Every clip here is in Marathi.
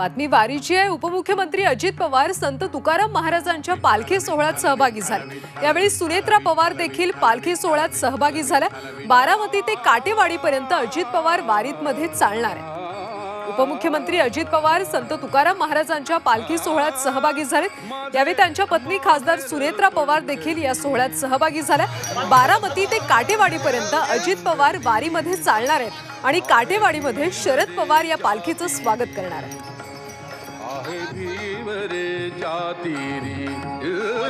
बातमी वारीची आहे. उपमुख्यमंत्री अजित पवार संत तुकाराम महाराजांच्या पालखी सोहळ्यात सहभागी झाले. यावेळी सुनेत्रा पवार देखील पालखी सोहळ्यात सहभागी झाल्या बारामती ते काटेवाडीपर्यंत अजित पवार वारीतमध्ये चालणार आहे उपमुख्यमंत्री अजित पवार संत तुकाराम महाराजांच्या पालखी सोहळ्यात सहभागी झालेत यावेळी त्यांच्या पत्नी खासदार सुनेत्रा पवार देखील या सोहळ्यात सहभागी झाल्या बारामती ते काटेवाडीपर्यंत अजित पवार वारीमध्ये चालणार आहेत आणि काटेवाडीमध्ये शरद पवार या पालखीचं स्वागत करणार आहेत.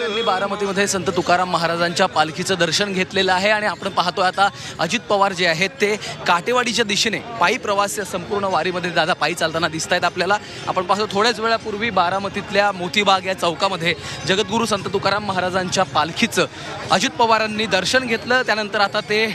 यांनी बारामतीमध्ये संत तुकाराम महाराजांच्या पालखीचं दर्शन घेतलेलं आहे आणि आपण पाहतोय आता अजित पवार जे आहेत ते काटेवाडीच्या दिशेने पायी प्रवास या संपूर्ण वारीमध्ये दादा पायी चालताना दिसत आहेत आपल्याला. आपण पाहतो थोड्याच वेळापूर्वी बारामतीतल्या मोतीबाग या चौकामध्ये जगद्गुरू संत तुकाराम महाराजांच्या पालखीचं अजित पवारांनी दर्शन घेतलं. त्यानंतर आता ते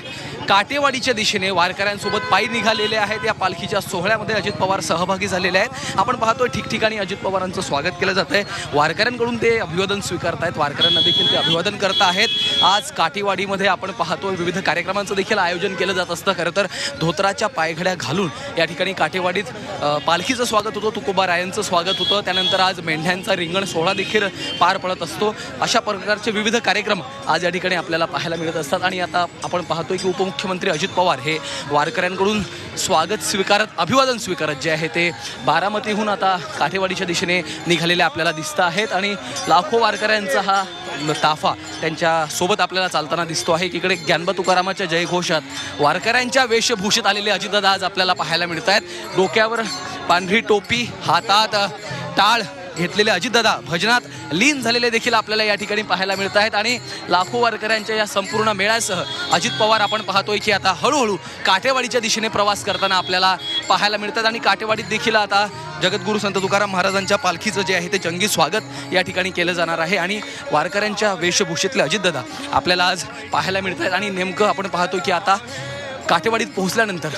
काटेवाडीच्या दिशेने वारकऱ्यांसोबत पायी निघालेले आहेत. या पालखीच्या सोहळ्यामध्ये अजित पवार सहभागी झालेले आहेत. आपण पाहतोय ठिकठिकाणी अजित पवारांचं स्वागत केलं जात आहे वारकऱ्यांकडून ते अभिवादन स्वीकारतायत. वारकऱ्यांना देखील ते अभिवादन करत आहेत आज काटेवाडीमध्ये आपण पाहतोय विविध कार्यक्रमांचं देखील आयोजन केलं जात असतं. खरं तर धोत्राच्या पायघड्या घालून या ठिकाणी काटेवाडीत पालखीचं स्वागत होतं. तुकोबा रायांचं स्वागत होतं. त्यानंतर आज मेंढ्यांचा रिंगण सोहळा देखील पार पडत असतो. अशा प्रकारचे विविध कार्यक्रम आज या ठिकाणी आपल्याला पाहायला मिळत असतात. आणि आता आपण पाहतोय की मुख्यमंत्री अजित पवार हे वारकऱ्यांकडून स्वागत स्वीकारत अभिवादन स्वीकारत जे आहे ते बारामतीहून आता काठेवाडीच्या दिशेने निघालेले आपल्याला दिसत आहेत आणि लाखो वारकऱ्यांचा हा ताफा त्यांच्यासोबत आपल्याला चालताना दिसतो आहे. इकडे ज्ञानबा तुकारामाच्या जयघोषात वारकऱ्यांच्या वेशभूषेत आलेले अजितदादा आज आपल्याला पाहायला मिळत आहेत डोक्यावर पांढरी टोपी हातात टाळ घेतलेले अजितदादा भजनात लीन झालेले देखील आपल्याला या ठिकाणी पाहायला मिळत आहेत. आणि लाखो वारकऱ्यांच्या या संपूर्ण मेळ्यासह अजित पवार आपण पाहतोय की आता हळूहळू काठेवाडीच्या दिशेने प्रवास करताना आपल्याला पाहायला मिळतात. आणि काठेवाडीत देखील आता जगद्गुरू संत तुकाराम महाराजांच्या पालखीचं जे आहे ते जंगी स्वागत या ठिकाणी केलं जाणार आहे. आणि वारकऱ्यांच्या वेशभूषेतले अजितदादा आपल्याला आज पाहायला मिळत आहेत. आणि नेमकं आपण पाहतो की आता काठेवाडीत पोहोचल्यानंतर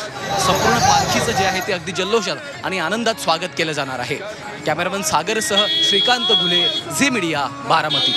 संपूर्ण पालखीचं जे आहे ते अगदी जल्लोषात आणि आनंदात स्वागत केलं जाणार आहे. कॅमेरामन सागरसह श्रीकांत गुले झी मीडिया बारामती.